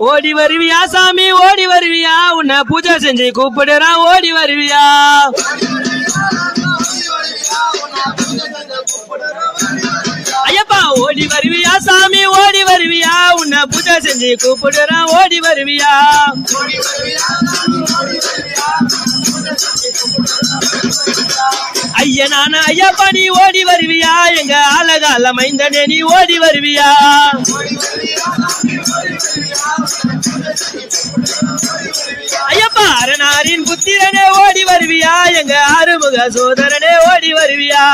ஓடி வருவியா சாமி ஓடி வருவியா? உன்னை பூஜை செஞ்சு கூப்பிடுறான் ஓடி வருவியா? ஐயப்பா ஓடி வருவியா சாமி ஓடி வருவியா? உன்னை பூஜை செஞ்சு கூப்பிடுறான் ஓடி வருவியா? ஐயனான ஐயப்பா நீ ஓடி வருவியா? எங்க அழகால மைந்தனே நீ ஓடி வருவியா? ஐயப்பா அரணாரின் புத்திரனே ஓடி வருவியா? எங்க ஆறுமுக சோதரனே ஓடி வருவியா?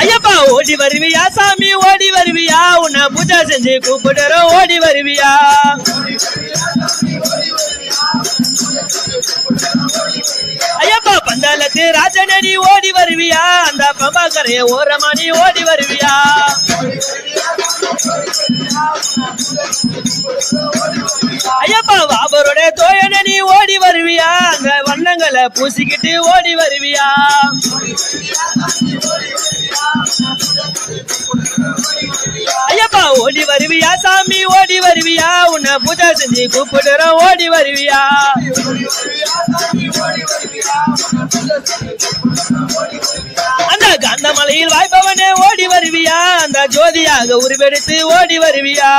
ஐயப்பா ஓடி வருவியா? சாமி ஓடி வருவியா? உன்னை பூஜா செஞ்சு கூப்பிடுறோம் ஓடி வருவியா? பம்பாக்கரைய ஓரமா நீ ஓடி வருவியா? ஐயப்பா பாபருடைய தோயனை நீ ஓடி வருவியா? அந்த வண்ணங்களை பூசிக்கிட்டு ஓடி வருவியா? ஐயப்பா ஓடி வருவியா சாமி ஓடி வருவியா? உன்னை பூஜை செஞ்சு கூப்பிடுறோம் ஓடி வருவியா? மலையில் வாய்ப்பவனே ஓடி வருவியா? அந்த ஜோதியாக உருவெடுத்து ஓடி வருவியா?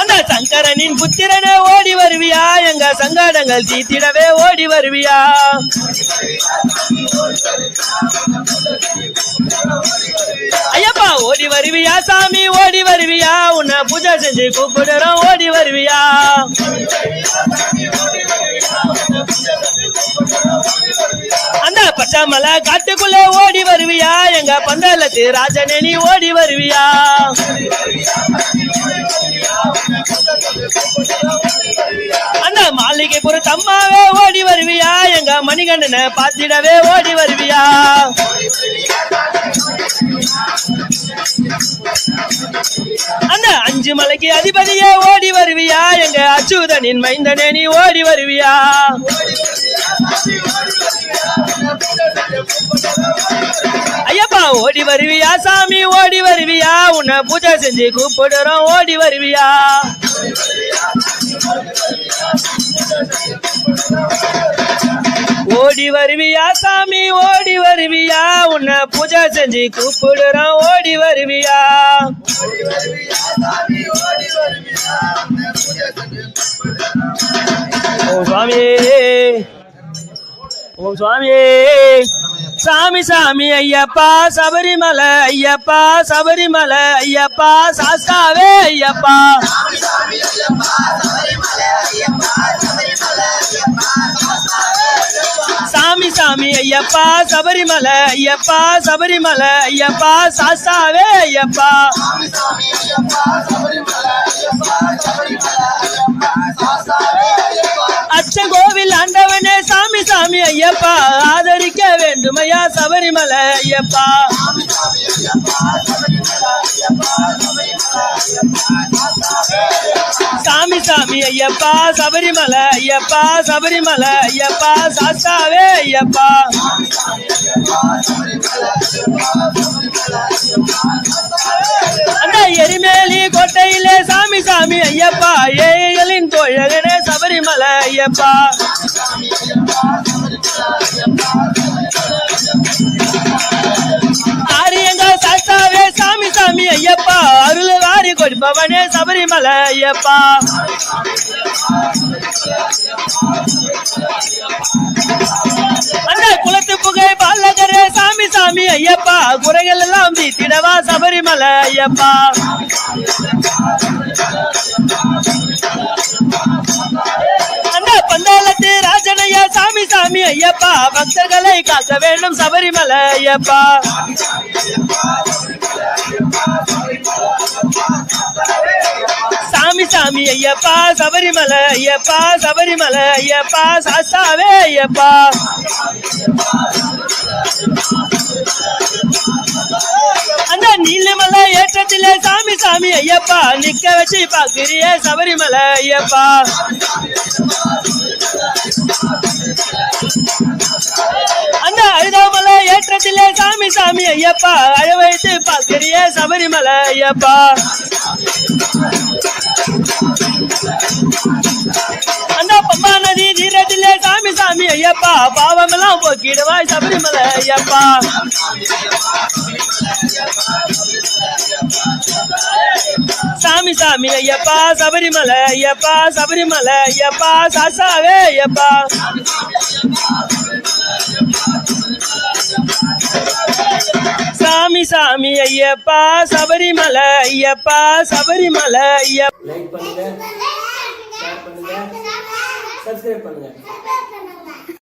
அந்த சங்கரனின் புத்திரனே ஓடி வருவியா? எங்க சங்கடங்கள் தீத்திடவே ஓடி வருவியா? ஐயப்பா ஓடி வருவியா சாமி? ஓடி வருவியா? உன்னை பூஜை செஞ்சு கூப்பிடுறோம் ஓடி வருவியா? பச்சமல காட்டுக்குள்ள ஓடி வருவியா? எங்க பந்தலத்து ராஜனே நீ ஓடி வருவியா? அந்த மாளிகை பொறுத்தம்மாவே ஓடி வருவியா? எங்க மணிகண்டனை பார்த்திடவே ஓடி வருவியா? அந்த அஞ்சு மலைக்கு அதிபதியே ஓடி வருவியா? எங்க அச்சுதனின் மைந்தனே நீ ஓடி வருவியா? ஐயப்பா ஓடி வருவியா சாமி? ஓடி வருவியா? உன்னை பூஜை செஞ்சு கூப்பிடுறோம் ஓடி வருவியா? ஓடி வருவியா சாமி? ஓடி வருவியா? உன்னை பூஜை செஞ்சு கூப்பிடுறோம் ஓடி வருவியா? ஓம் சுவாமி ஓம் சுவாமி. சாமி சாமி ஐயப்பா சபரிமலை ஐயப்பா சபரிமலை ஐயப்பா சாஸ்தாவே ஐயப்பா. சாமி சாமி ஐயப்பா சபரிமலை ஐயப்பா சபரிமலை ஐயப்பா சாஸ்தாவே ஐயப்பா. ஐயப்பா ஆதரிக்க வேண்டுமையா சபரிமலை ஐயப்பா. சாமி சாமி ஐயப்பா சபரிமலை ஐயப்பா சபரிமலை ஐயப்பா சாஸ்தாவே ஐயப்பா. அந்த எரிமேலி கோட்டையிலே சாமி சாமி ஐயப்பா ஏழைகளின் தோழகனே சபரிமலை ஐயப்பா. சாமி சாமி ஐயப்பா. அருள் வாரி கொடுப்பவனே சபரிமலை ஐயப்பா. அந்த குளத்து புகை பாலகரே சாமி சாமி ஐயப்பா. குறைகள் எல்லாம் தீத்திடவா சபரிமலை ஐயப்பா. சாமி ஐயப்பா பக்தர்களை காக்க வேண்டும் சபரிமலை ஐயப்பா. சாமி சாமி ஐயப்பா சபரிமலை ஐயப்பா சபரிமலை ஐயப்பா சாஸ்தாவே ஐயப்பா. அந்த நீலமலை ஏற்றத்திலே சாமி சாமி ஐயப்பா நிக்க வச்சு பாக்குறிய சபரிமலை ஐயப்பா. சாமி சாமி ஐயப்பா. அழ வைத்து பார்க்கிறிய சபரிமலை ஐயப்பா. அந்த பம்பா நதி நீரத்திலே சாமி சாமி ஐயப்பா. பாவமெல்லாம் போக்கிடுவாய் சபரிமலை ஐயப்பா. சாமி சாமி ஐயப்பா சபரிமலை ஐயப்பா சபரிமலை ஐயப்பா சாசாவே ஐயப்பா. சாமி ஐயப்பா சபரிமலை ஐயப்பா சபரிமலை ஐயப்பா. லைக் பண்ணுங்க. ஷேர் பண்ணுங்க. சப்ஸ்கிரைப் பண்ணுங்க.